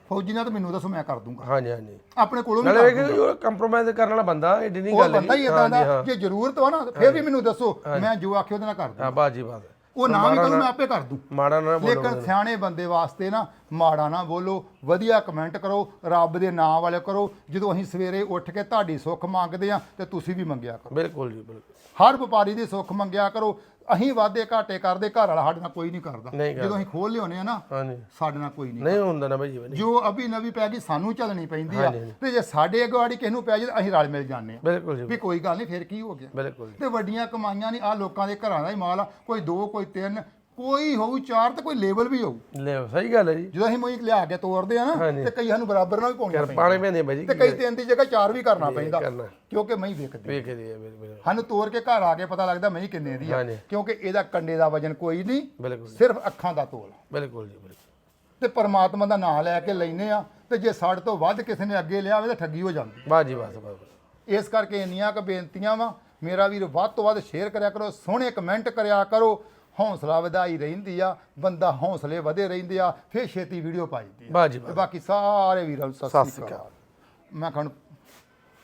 [SPEAKER 2] ਫੌਜੀ ਨਾਲ ਤਾਂ ਮੈਨੂੰ ਦੱਸੋ ਮੈਂ ਕਰ ਦੂੰਗਾ।
[SPEAKER 1] ਹਾਂਜੀ ਹਾਂਜੀ।
[SPEAKER 2] ਆਪਣੇ ਕੋਲੋਂ ਵੀ
[SPEAKER 1] ਨਾਲੇ ਉਹ ਕੰਪਰੋਮਾਈਜ਼ ਕਰਨ ਵਾਲਾ ਬੰਦਾ ਏਡੀ ਨਹੀਂ
[SPEAKER 2] ਉਹ
[SPEAKER 1] ਗੱਲ
[SPEAKER 2] ਬੰਦਾ ਹੀ ਇਦਾਂ ਦਾ। ਜੇ ਜ਼ਰੂਰਤ ਵਾ ਨਾ ਫਿਰ ਵੀ ਮੈਨੂੰ ਦੱਸੋ ਮੈਂ ਜੋ ਆਖਿਆ ਉਹਦੇ ਨਾਲ ਕਰ ਦੂੰਗਾ।
[SPEAKER 1] ਹਾਂ ਬਾਜੀ ਬਾਤ
[SPEAKER 2] ਉਹ ਨਾ ਵੀ ਕਰੂੰ ਮੈਂ ਆਪੇ ਕਰ ਦੂੰ।
[SPEAKER 1] ਮਾੜਾ ਨਾ ਬੋਲੋ
[SPEAKER 2] ਲੇਕਿਨ ਸਿਆਣੇ ਬੰਦੇ ਵਾਸਤੇ ਨਾ ਮਾੜਾ ਨਾ ਬੋਲੋ ਵਧੀਆ ਕਮੈਂਟ ਕਰੋ ਰੱਬ ਦੇ ਨਾਮ ਵਾਲੇ ਕਰੋ। ਜਦੋਂ ਅਸੀਂ ਸਵੇਰੇ ਉੱਠ ਕੇ ਤੁਹਾਡੀ ਸੁੱਖ ਮੰਗਦੇ ਆ ਤੇ ਤੁਸੀਂ ਵੀ ਮੰਗਿਆ ਕਰੋ।
[SPEAKER 1] ਬਿਲਕੁਲ ਜੀ ਬਿਲਕੁਲ।
[SPEAKER 2] ਹਰ ਵਪਾਰੀ ਦੀ ਸੁੱਖ ਮੰਗਿਆ ਕਰੋ। ਅਸੀਂ ਵਾਅਦੇ ਘਾਟੇ ਕਰਦੇ ਘਰ ਵਾਲਾ ਸਾਡੇ ਨਾਲ ਕੋਈ ਨਹੀਂ ਕਰਦਾ।
[SPEAKER 1] ਨਹੀਂ ਕਰਦਾ।
[SPEAKER 2] ਜਦੋਂ ਅਸੀਂ ਖੋਲ ਲਿਆਉਂਦੇ ਆ ਨਾ
[SPEAKER 1] ਹਾਂਜੀ।
[SPEAKER 2] ਸਾਡੇ ਨਾਲ ਕੋਈ ਨਹੀਂ
[SPEAKER 1] ਨਹੀਂ ਹੁੰਦਾ ਨਾ ਭਾਈ ਜੀ
[SPEAKER 2] ਜੋ। ਅਭੀ ਨਵੀਂ ਪੈ ਗਈ ਸਾਨੂੰ ਚੱਲਣੀ ਪੈਂਦੀ ਆ।
[SPEAKER 1] ਹਾਂਜੀ, ਹਾਂਜੀ।
[SPEAKER 2] ਤੇ ਜੇ ਸਾਡੇ ਅਗਵਾੜੀ ਕਿਸੇ ਨੂੰ ਪੈ ਜਾਏ ਤਾਂ ਅਸੀਂ ਰਲ ਮਿਲ ਜਾਂਦੇ ਆ
[SPEAKER 1] ਬਿਲਕੁਲ ਜੀ
[SPEAKER 2] ਵੀ ਕੋਈ ਗੱਲ ਨਹੀਂ ਫਿਰ ਕੀ ਹੋ ਗਿਆ?
[SPEAKER 1] ਬਿਲਕੁਲ ਜੀ।
[SPEAKER 2] ਤੇ ਵੱਡੀਆਂ ਕਮਾਈਆਂ ਨਹੀਂ ਆ ਲੋਕਾਂ ਦੇ ਘਰਾਂ ਦਾ ਹੀ ਮਾਲ ਆ। ਕੋਈ ਦੋ ਕੋਈ ਤਿੰਨ ਕੋਈ ਹੋਊ ਚਾਰ ਤੇ ਕੋਈ ਲੇਬਲ ਵੀ ਹੋਊ।
[SPEAKER 1] ਲੈ ਸਹੀ ਗੱਲ ਹੈ ਜੀ।
[SPEAKER 2] ਜਦੋਂ ਅਸੀਂ ਮੋਈ ਲਿਆ ਕੇ ਤੋਰਦੇ ਆ ਨਾ
[SPEAKER 1] ਹਾਂਜੀ।
[SPEAKER 2] ਤੇ ਕਈ ਸਾਨੂੰ ਬਰਾਬਰ ਨਾਲ ਵੀ ਪਾਉਣੀਆਂ ਪੈਂਦੀਆਂ।
[SPEAKER 1] ਪਾਣੇ ਪੈਂਦੇ ਭਾਈ ਜੀ
[SPEAKER 2] ਤੇ ਕਈ ਤਿੰਨ ਦੀ ਜਗ੍ਹਾ ਚਾਰ ਵੀ ਕਰਨਾ ਪੈਂਦਾ
[SPEAKER 1] ਕਰਨਾ।
[SPEAKER 2] ਕਿਉਂਕਿ ਮਈ ਵਿਕਦੀ
[SPEAKER 1] ਵੇਖ ਜੀ ਬਿਲਕੁਲ।
[SPEAKER 2] ਸਾਨੂੰ ਤੋਰ ਕੇ ਘਰ ਆ ਕੇ ਪਤਾ ਲੱਗਦਾ ਮਈ ਕਿੰਨੇ ਦੀ ਆ
[SPEAKER 1] ਹਾਂਜੀ।
[SPEAKER 2] ਕਿਉਂਕਿ ਇਹਦਾ ਕੰਡੇ ਦਾ ਵਜਨ ਕੋਈ ਨਹੀਂ
[SPEAKER 1] ਬਿਲਕੁਲ
[SPEAKER 2] ਸਿਰਫ ਅੱਖਾਂ ਦਾ ਤੋਲ।
[SPEAKER 1] ਬਿਲਕੁਲ ਜੀ ਬਿਲਕੁਲ।
[SPEAKER 2] ਤੇ ਪਰਮਾਤਮਾ ਦਾ ਨਾਮ ਲੈ ਕੇ ਲੈਨੇ ਆ ਤੇ ਜੇ ਸਾਡੇ ਤੋਂ ਵੱਧ ਕਿਸੇ ਨੇ ਅੱਗੇ ਲਿਆਵੇ ਤਾਂ ਠੱਗੀ ਹੋ ਜਾਂਦੀ।
[SPEAKER 1] ਬਾਜੀ ਜੀ ਬਸ
[SPEAKER 2] ਇਸ ਕਰਕੇ ਇੰਨੀਆਂ ਕੁ ਬੇਨਤੀਆਂ ਵਾ। ਮੇਰਾ ਵੀਰ ਵੱਧ ਤੋਂ ਵੱਧ ਸ਼ੇਅਰ ਕਰਿਆ ਕਰੋ ਸੋਹਣੇ ਕਮੈਂਟ ਕਰਿਆ ਕਰੋ। ਹੌਸਲਾ ਵਧਾਈ ਰਹਿੰਦੀ ਆ ਬੰਦਾ ਹੌਸਲੇ ਵਧੇ ਰਹਿੰਦੇ ਆ ਫਿਰ ਛੇਤੀ ਵੀਡੀਓ ਪਾਈਦੀ ਆ।
[SPEAKER 1] ਬਾਜੀ
[SPEAKER 2] ਤੇ ਬਾਕੀ ਸਾਰੇ ਵੀਰਾਂ ਨੂੰ ਸਤਿ
[SPEAKER 1] ਸ਼੍ਰੀ
[SPEAKER 2] ਅਕਾਲ। ਮੈਂ ਕਹਣ